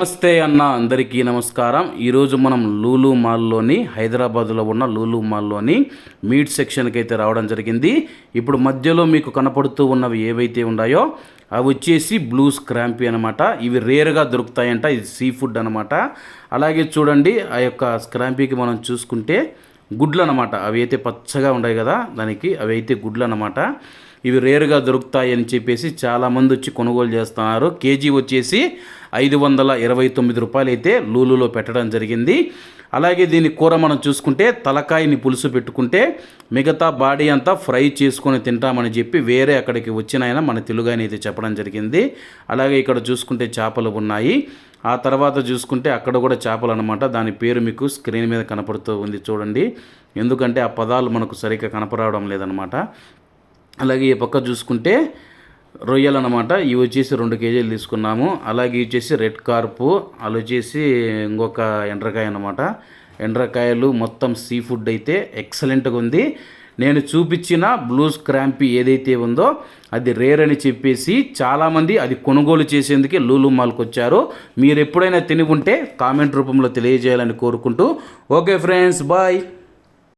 నమస్తే అన్న అందరికీ నమస్కారం. ఈరోజు మనం లూలు మాల్లోని హైదరాబాద్లో ఉన్న లూలు మాల్లోని మీట్ సెక్షన్కి అయితే రావడం జరిగింది. ఇప్పుడు మధ్యలో మీకు కనపడుతూ ఉన్నవి ఏవైతే ఉన్నాయో అవి వచ్చేసి బ్లూ స్క్రాంపీ అనమాట ఇవి రేర్గా దొరుకుతాయంట. ఇది సీ ఫుడ్ అనమాట అలాగే చూడండి ఆ యొక్క స్క్రాంపీకి మనం చూసుకుంటే గుడ్లు అనమాట అవి అయితే పచ్చగా ఉన్నాయి కదా దానికి అవి అయితే గుడ్లు అనమాట ఇవి రేరుగా దొరుకుతాయి అని చెప్పేసి చాలామంది వచ్చి కొనుగోలు చేస్తున్నారు. కేజీ వచ్చేసి ఐదు వందల ఇరవై తొమ్మిది రూపాయలు అయితే లూలులో పెట్టడం జరిగింది. అలాగే దీని కూర మనం చూసుకుంటే తలకాయని పులుసు పెట్టుకుంటే మిగతా బాడీ అంతా ఫ్రై చేసుకొని తింటామని చెప్పి వేరే అక్కడికి వచ్చిన ఆయన మన తెలుగు ఆయన అయితే చెప్పడం జరిగింది. అలాగే ఇక్కడ చూసుకుంటే చేపలు ఉన్నాయి. ఆ తర్వాత చూసుకుంటే అక్కడ కూడా చేపలు అనమాట దాని పేరు మీకు స్క్రీన్ మీద కనపడుతూ ఉంది చూడండి. ఎందుకంటే ఆ పదాలు మనకు సరిగ్గా కనపరావడం లేదనమాట అలాగే ఈ పక్క చూసుకుంటే రొయ్యలు అనమాట ఇవి వచ్చేసి రెండు కేజీలు తీసుకున్నాము. అలాగే వచ్చేసి రెడ్ కార్పు అలా వచ్చేసి ఇంకొక ఎండ్రకాయ అనమాట ఎండ్రకాయలు మొత్తం సీ ఫుడ్ అయితే ఎక్సలెంట్గా ఉంది. నేను చూపించిన బ్లూ స్క్రాంపీ ఏదైతే ఉందో అది రేర్ అని చెప్పేసి చాలామంది అది కొనుగోలు చేసేందుకే లూలు మాల్కి వచ్చారు. మీరు ఎప్పుడైనా తిని ఉంటే కామెంట్ రూపంలో తెలియజేయాలని కోరుకుంటూ. Okay friends bye.